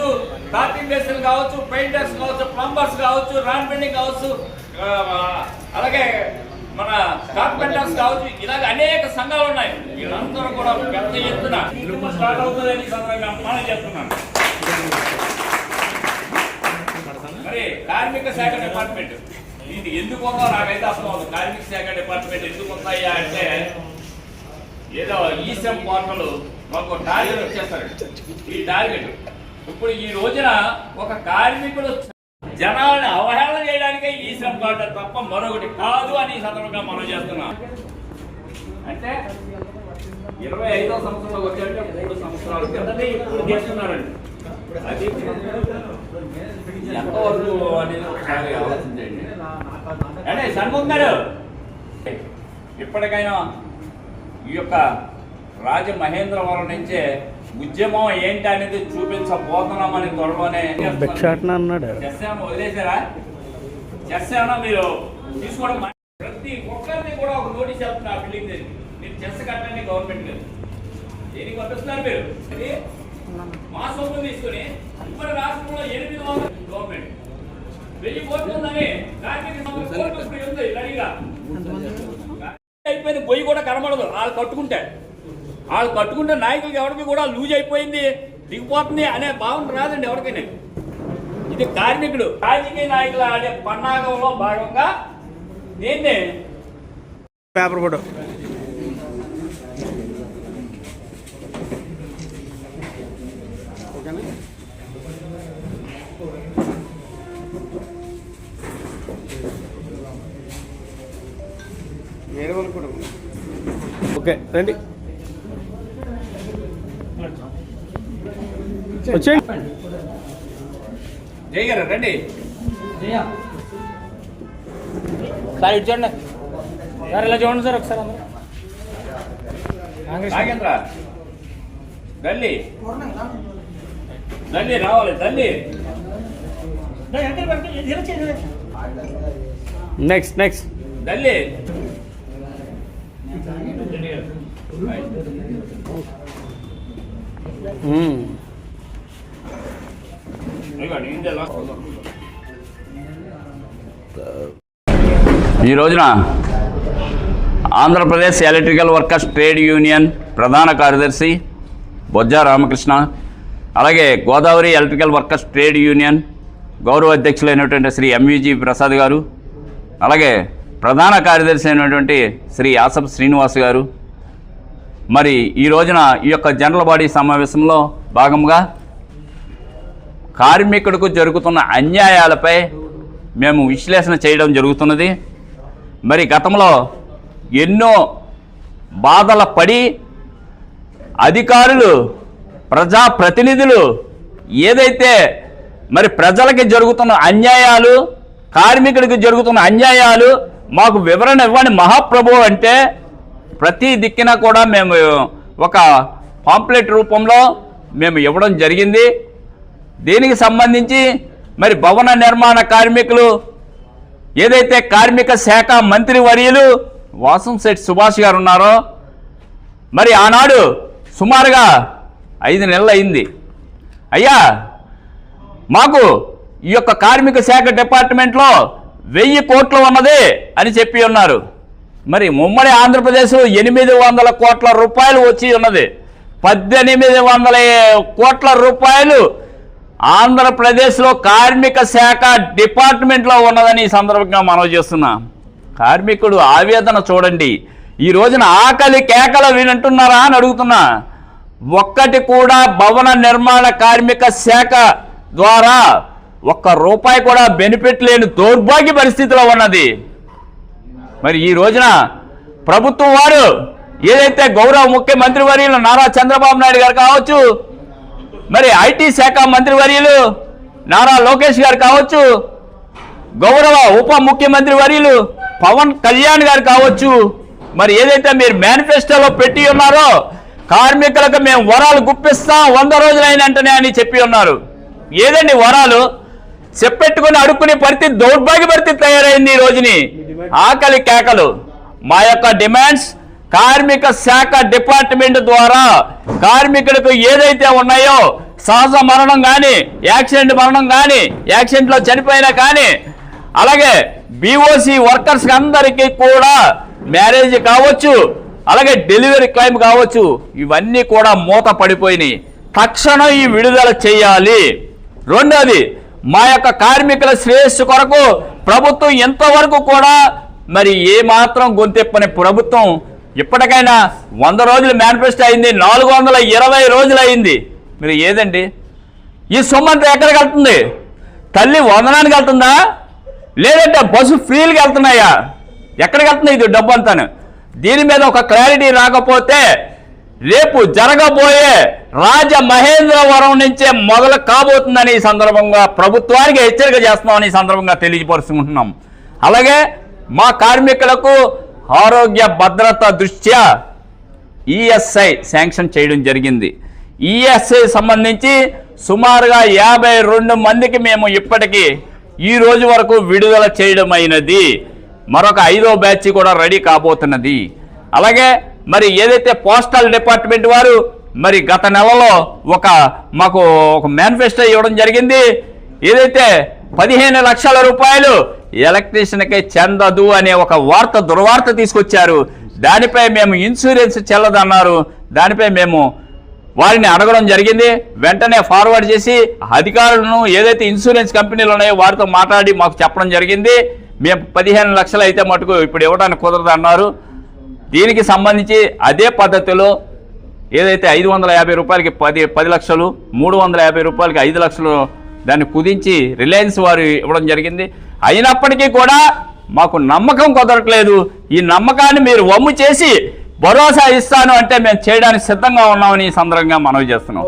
కావచ్చు టాపింగ్ కావచ్చు పెయింటర్స్ కావచ్చు ప్లంబర్స్ కావచ్చు రాన్ బిల్డింగ్ కావచ్చు అలాగే మన కార్పెంటర్స్ కావచ్చు ఇలాగ అనేక సంఘాలు ఉన్నాయి. వీళ్ళందరూ కూడా పెద్ద ఎత్తున స్టార్ట్ అవుతుందని ఈ సందర్భంగా మనం చేస్తున్నాను. మరి కార్మిక శాఖ డిపార్ట్మెంట్ ఇది ఎందుకు ఉందో నాకైతే అర్థం అవుతుంది కార్మిక శాఖ డిపార్ట్మెంట్ ఎందుకు ఉన్నాయా అంటే ఏదో ఈసెం పోర్టల్ మాకు టార్గెట్ వచ్చేస్తారు ఈ టార్గెట్ ఇప్పుడు ఈ రోజున ఒక కార్మికుడు జనాలను అవహేళన చేయడానికే ఈ శ్రమ కార్డు తప్ప మరొకటి కాదు అని సందర్భంగా మనం చేస్తున్నాం. అంటే ఇరవై ఐదో సంవత్సరంలో వచ్చారంటే మూడు సంవత్సరాల కిందనే ఇప్పుడు చేస్తున్నారండి అది ఎంతవరకు అనేది ఒకసారి ఆలోచించండి అంటే షణ్ముఖ్ గారు ఇప్పటికైనా ఈ యొక్క రాజమహేంద్రవరం నుంచే ఉద్యమం ఏంటి అనేది చూపించబోతున్నామని త్వరలోనే అన్నాడు. వదిలేశారా? మీరు తీసుకోవడం ప్రతి ఒక్కరిని కూడా ఒక నోటీస్ ఆ బిల్డింగ్ మీరు చెస్ కట్టండి గవర్నమెంట్ గారు. దేనికి పంపిస్తున్నారు మీరు? మా సొమ్ము తీసుకుని ఉమ్మడి రాష్ట్రంలో ఎనిమిది వందల గవర్నమెంట్. వెయ్యి కోట్లు ఉందని అయిపోయింది పొయ్యి కూడా కనబడదు. వాళ్ళు కట్టుకుంటే వాళ్ళు కట్టుకుంటే నాయకులకి ఎవరికి కూడా లూజ్ అయిపోయింది దిగిపోతుంది అనే భావన రాదండి ఎవరికైనా. ఇది కార్మికుడు రాజకీయ నాయకులు ఆడే పన్నాగంలో భాగంగా దీన్ని పేపర్ కూడా కూడా ఓకే రండి. వచ్చేయండి. జై గారు రండి. సార్ ఇటు చూడండి. సార్ ఇలా చూడండి సార్ ఒకసారి నాగేంద్ర దల్లి దల్లి రావాలి దల్లి నెక్స్ట్ నెక్స్ట్ దల్లి ఇదిగోండి, ఇందులో. ఈ రోజున Andhra Pradesh electrical workers trade union ప్రధాన కార్యదర్శి బొజ్జా రామకృష్ణ అలాగే Godavari electrical workers trade union గౌరవ అధ్యక్షులైనటువంటి శ్రీ ఎంవిజి ప్రసాద్ గారు అలాగే ప్రధాన కార్యదర్శి అయినటువంటి శ్రీ ఆసప్ శ్రీనివాస్ గారు. మరి ఈ రోజున ఈ యొక్క జనరల్ బాడీ సమావేశంలో భాగంగా కార్మికుడికి జరుగుతున్న అన్యాయాలపై మేము విశ్లేషణ చేయడం జరుగుతున్నది. మరి గతంలో ఎన్నో బాధల పడి అధికారులు ప్రజాప్రతినిధులు ఏదైతే మరి ప్రజలకి జరుగుతున్న అన్యాయాలు కార్మికుడికి జరుగుతున్న అన్యాయాలు మాకు వివరణ ఇవ్వని మహాప్రభు అంటే ప్రతి దిక్కున కూడా మేము ఒక పాంప్లెట్ రూపంలో మేము ఇవ్వడం జరిగింది. దీనికి సంబంధించి? మరి భవన నిర్మాణ కార్మికులు ఏదైతే కార్మిక శాఖ మంత్రి వర్యులు వాసంశెట్టి సుభాష్ గారు ఉన్నారో మరి ఆనాడు సుమారుగా ఐదు నెలలు అయింది. అయ్యా మాకు ఈ యొక్క కార్మిక శాఖ డిపార్ట్మెంట్లో వెయ్యి కోట్లు ఉన్నది అని చెప్పి ఉన్నారు. మరి ఉమ్మడి ఆంధ్రప్రదేశ్ ఎనిమిది వందల కోట్ల రూపాయలు వచ్చి ఉన్నది. పద్దెనిమిది వందల కోట్ల రూపాయలు ఆంధ్రప్రదేశ్లో కార్మిక శాఖ డిపార్ట్మెంట్లో ఉన్నదని ఈ సందర్భంగా మనవి చేస్తున్నా. కార్మికుడు ఆవేదన చూడండి. ఈ రోజున ఆకలి కేకలు వినంటున్నారా అని అడుగుతున్నా. ఒక్కటి కూడా భవన నిర్మాణ కార్మిక శాఖ ద్వారా ఒక్క రూపాయి కూడా బెనిఫిట్ లేని దౌర్భాగ్య పరిస్థితిలో ఉన్నది. మరి ఈ రోజున ప్రభుత్వం వారు ఏదైతే గౌరవ ముఖ్యమంత్రి వర్యులు నారా చంద్రబాబు నాయుడు గారు కావచ్చు మరి ఐటీ శాఖ మంత్రి వర్యులు నారా లోకేష్ గారు కావచ్చు గౌరవ ఉప ముఖ్యమంత్రి వర్యులు పవన్ కళ్యాణ్ గారు కావచ్చు మరి ఏదైతే మీరు మేనిఫెస్టోలో పెట్టి ఉన్నారో కార్మికులకు మేము వరాలు గుప్పిస్తాం వంద రోజులైనంటనే అని చెప్పి ఉన్నారు. ఏదండి వరాలు? చెప్పెట్టుకుని అడుక్కునే పరిస్థితి దౌర్భాగ్య పరిస్థితి తయారైంది ఈ రోజుని. ఆకలి కేకలు. మా యొక్క డిమాండ్స్ కార్మిక శాఖ డిపార్ట్మెంట్ ద్వారా కార్మికులకు ఏదైతే ఉన్నాయో సహజ మరణం కానీ యాక్సిడెంట్ మరణం కానీ యాక్సిడెంట్లో చనిపోయినా కానీ అలాగే బీఓసి వర్కర్స్ అందరికీ కూడా మ్యారేజ్ కావచ్చు అలాగే డెలివరీ క్లైమ్ కావచ్చు ఇవన్నీ కూడా మూత పడిపోయినాయి తక్షణం ఈ విడుదల చేయాలి. రెండోది మా యొక్క కార్మికుల శ్రేయస్సు కొరకు ప్రభుత్వం ఎంతవరకు కూడా మరి ఏ మాత్రం గొంతెప్పని ప్రభుత్వం ఇప్పటికైనా వంద రోజులు మేనిఫెస్టో అయింది నాలుగు వందల ఇరవై రోజులు అయింది. మీరు ఏదండి? ఈ సొమ్మంతా ఎక్కడికి వెళ్తుంది? తల్లి వందనానికి వెళ్తుందా? లేదంటే బస్సు ఫ్రీలుగా వెళ్తున్నాయా? ఎక్కడికి వెళ్తుంది ఇది డబ్బు అంతాను? దీని మీద ఒక క్లారిటీ రాకపోతే రేపు జరగబోయే రాజ మహేంద్రవరం నుంచే మొదలు కాబోతుందని ఈ సందర్భంగా ప్రభుత్వానికి హెచ్చరిక చేస్తున్నామని ఈ సందర్భంగా తెలియపరుచుకుంటున్నాం. అలాగే మా కార్మికులకు ఆరోగ్య భద్రత దృష్ట్యా ఈఎస్ఐ శాంక్షన్ చేయడం జరిగింది. ఈఎస్ఐ సంబంధించి సుమారుగా యాభై రెండు మందికి మేము ఇప్పటికీ ఈ రోజు వరకు విడుదల చేయడం అయినది. మరొక ఐదో బ్యాచ్ కూడా రెడీ కాబోతున్నది. అలాగే మరి ఏదైతే పోస్టల్ డిపార్ట్మెంట్ వారు మరి గత నెలలో ఒక మాకు ఒక మేనిఫెస్టో ఇవ్వడం జరిగింది. ఏదైతే పదిహేను లక్షల రూపాయలు ఎలక్ట్రీషియన్కి చెందదు అనే ఒక వార్త దుర్వార్త తీసుకొచ్చారు. దానిపై మేము ఇన్సూరెన్స్ చెల్లదన్నారు. దానిపై మేము వారిని అడగడం జరిగింది. వెంటనే ఫార్వర్డ్ చేసి అధికారులను ఏదైతే ఇన్సూరెన్స్ కంపెనీలు ఉన్నాయో వారితో మాట్లాడి మాకు చెప్పడం జరిగింది. మేము పదిహేను లక్షలు అయితే మటుకు ఇప్పుడు ఇవ్వడానికి కుదరదు అన్నారు. దీనికి సంబంధించి అదే పద్ధతిలో ఏదైతే ఐదు వందల యాభై రూపాయలకి పది పది లక్షలు మూడు వందల యాభై రూపాయలకి ఐదు లక్షలు దాన్ని కుదించి రిలయన్స్ వారు ఇవ్వడం జరిగింది. అయినప్పటికీ కూడా మాకు నమ్మకం కుదరట్లేదు. ఈ నమ్మకాన్ని మీరు వమ్ము చేసి భరోసా ఇస్తాను అంటే మేము చేయడానికి సిద్ధంగా ఉన్నామని ఈ సందర్భంగా మనవి చేస్తున్నాం.